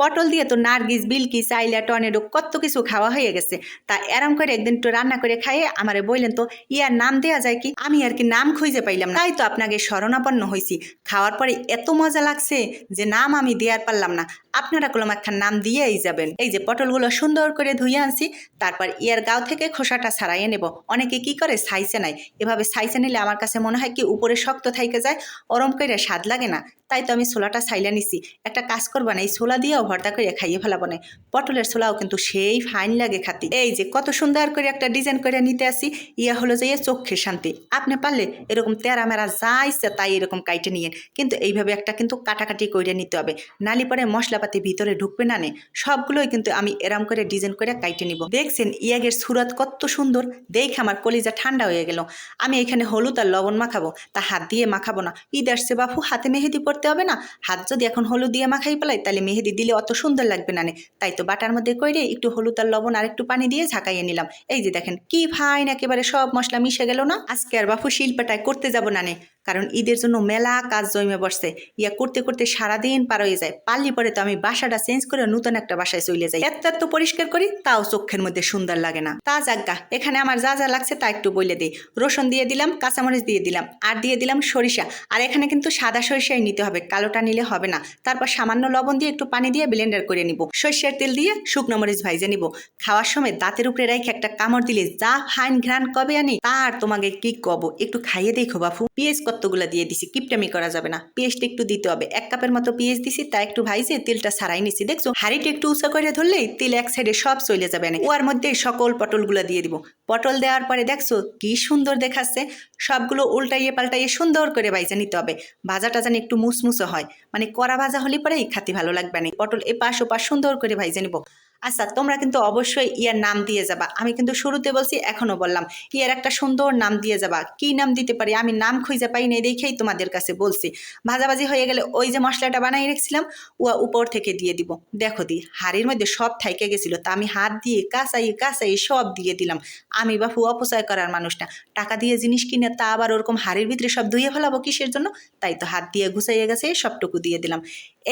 পটল দিয়ে তো নার্গিস বিলকি চাইলা টর্নেডো কত কিছু খাওয়া হয়ে গেছে। তা এরম করে একদিন একটু রান্না করে খাইয়ে আমারে বললেন তো, ইয়ার নাম দেয়া যায় কি? আমি আর কি নাম খুঁজে পাইলাম না। তাই তো আপনাকে শরণাপন্ন হয়েছি খাওয়ার পরে এত মজা লাগছে যে নাম আমি দেওয়ার পারলাম না। আপনারা কলম একটা নাম দিয়েই যাবেন। এই যে পটলগুলো সুন্দর করে ধুয়ে আনছি, তারপর ইয়ার গাও থেকে খোসাটা ছাড়াইয়ে নেব। অনেকে কি করে সাইসে নাই। এভাবে সাইসে নিলে আমার কাছে মনে হয় কি উপরে শক্ত থাইকে যায়, ওরম করে স্বাদ লাগে না। তাই তো আমি ছোলাটা সাইলা নিছি। একটা কাজ করব না, এই ছোলা দিয়েও ভর্তা করে খাইয়ে ফেলাবো না। পটলের ছোলাও কিন্তু সেই ফাইন লাগে খাতি। এই যে কত সুন্দর করে একটা ডিজাইন করে নিতে আসি, ইয়া হলো যে চোখের শান্তি। আপনি পারলে এরকম তেরা মেরা যা ইচ্ছে তাই এরকম কাইটে নিয়েন। কিন্তু এইভাবে একটা কিন্তু কাটাকাটি করে নিতে হবে। নালি পরে মশলাপাতি ভিতরে ঢুকবে না নে। সবগুলোই কিন্তু আমি এরম করে ডিজাইন করে কাইটে নিব। দেখছেন, ইয়াগের সুরাত কত সুন্দর। দেখে আমার কলিজা ঠান্ডা হয়ে গেল। আমি এখানে হলুদ আর লবণ মাখাবো। তা হাত দিয়ে মাখাবো না। ঈদ আসছে বাপু, হাতে মেহেদি পড়তে হবে না? হাত যদি এখন হলুদ দিয়ে মাখাই পেলাই তাহলে মেহেদি দিলে অত সুন্দর লাগবে না নে। তাই তো বাটার মধ্যে কইরে একটু হলুদ আর লবণ আর একটু পানি দিয়ে ঝাঁকাইয়ে নিলাম। এই যে দেখেন, কি ফাইন একেবারে সব মশলা মিশে গেল না? আজকে আর বাপু শিল্পটায় করতে যাব না নে, কারণ ঈদের জন্য মেলা কাজ জমে বসছে। ইয়া করতে করতে সারাদিন পার হয়ে যায়। পারলি পরে তো আমি বাসাটা চেঞ্জ করে নতুন একটা বাসায় চলে যাই। এত এত পরিষ্কার করি, তাও চোখের মধ্যে সুন্দর লাগে না। তা যাজ্ঞা এখানে আমার যা যা লাগছে তা একটু বলে দিই রসুন দিয়ে দিলাম, কাঁচামরিচ দিয়ে দিলাম, আর দিয়ে দিলাম সরিষা। আর এখানে কিন্তু সাদা সরিষাই নিতে হবে, কালোটা নিলে হবে না। তারপর সামান্য লবণ দিয়ে একটু পানি দিয়ে ব্লেন্ডার করে নিব। সরিষার তেল দিয়ে শুকনো মরিচ ভাইজে নিব। খাওয়ার সময় দাঁতের উপরে রেখে একটা কামড় দিলে যা ফাইন ঘ্রাণ কবে আনি, তার তোমাকে কি কব? একটু খাইয়ে দেখো বাপু। পেঁয়াজ কতগুলো দিয়ে দিছি, কিপটামি করা যাবে না। পেঁয়াজটা একটু দিতে হবে। এক কাপের মতো পেঁয়াজ দিছি, তা একটু ভাইজে তেলটা সারাই নিছি। দেখছ? হাড়িটা একটু উঁচা করে ধরলেই তেল এক সাইডে সব চলে যাবে না ওর মধ্যে সকল পটলগুলো দিয়ে দিব। পটল দেওয়ার পরে দেখছ, কি সুন্দর দেখাচ্ছে। সবগুলো উল্টাইয়ে পাল্টাইয়ে সুন্দর করে ভাইজা নিতে হবে। ভাজাটা যেন একটু মুসমুসে হয়। মানে কড়া ভাজা হলে পরেই খাতে ভালো লাগবে না। পটল এপাশ পাশ সুন্দর করে ভাইজে নিব। আচ্ছা তোমরা কিন্তু অবশ্যই ইয়ার নাম দিয়ে যাবা। আমি কিন্তু শুরুতে বলছি, এখনও বললাম, ইয়ার একটা সুন্দর নাম দিয়ে যাবা। কি নাম দিতে পারি? আমি নাম খুঁজে পাই নাই দেখেই তোমাদের কাছে বলছি। ভাজাভাজি হয়ে গেলে ওই যে মশলাটা বানাই রেখেছিলাম ও উপর থেকে দিয়ে দিব। দেখো দি, হাড়ির মধ্যে সব থাইকে গেছিল, তা আমি হাত দিয়ে কাঁচাই কাঁচাই সব দিয়ে দিলাম। আমি বাপু অপচয় করার মানুষটা টাকা দিয়ে জিনিস কিনে তা আবার ওরকম হাড়ির ভিতরে সব ধুয়ে ফেলাবো কিসের জন্য? তাই তো হাত দিয়ে ঘুষাইয়ে গেছে, সবটুকু দিয়ে দিলাম।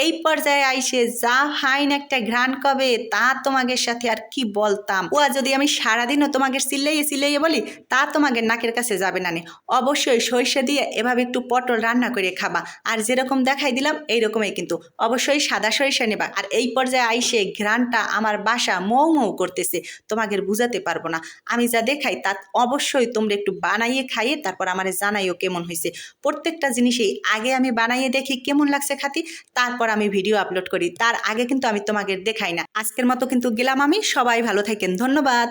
এই পর্যায়ে আইসে যা হাইন একটা ঘ্রাণ কবে, তা তোমাদের সাথে আর কি বলতাম? ও যদি আমি সারাদিনও তোমাকে সিলাইয়ে সিলাইয়ে বলি, তা তোমাকে নাকের কাছে যাবে না অবশ্যই সরিষা দিয়ে এভাবে একটু পটল রান্না করে খাবা। আর যেরকম দেখাই দিলাম, এইরকমই কিন্তু। অবশ্যই সাদা সরিষা নেবা। আর এই পর্যায়ে আইসে ঘ্রাণটা আমার বাসা মৌ মৌ করতেছে। তোমাকে বুঝাতে পারব না। আমি যা দেখাই, তা অবশ্যই তোমরা একটু বানাইয়ে খাইয়ে তারপর আমার জানাইও কেমন হয়েছে প্রত্যেকটা জিনিসেই আগে আমি বানাইয়ে দেখি কেমন লাগছে খাতি, তারপর আমি ভিডিও আপলোড করি। তার আগে কিন্তু আমি তোমাকে দেখাই না। আজকের মতো কিন্তু গেলাম আমি। সবাই ভালো থাকেন। ধন্যবাদ।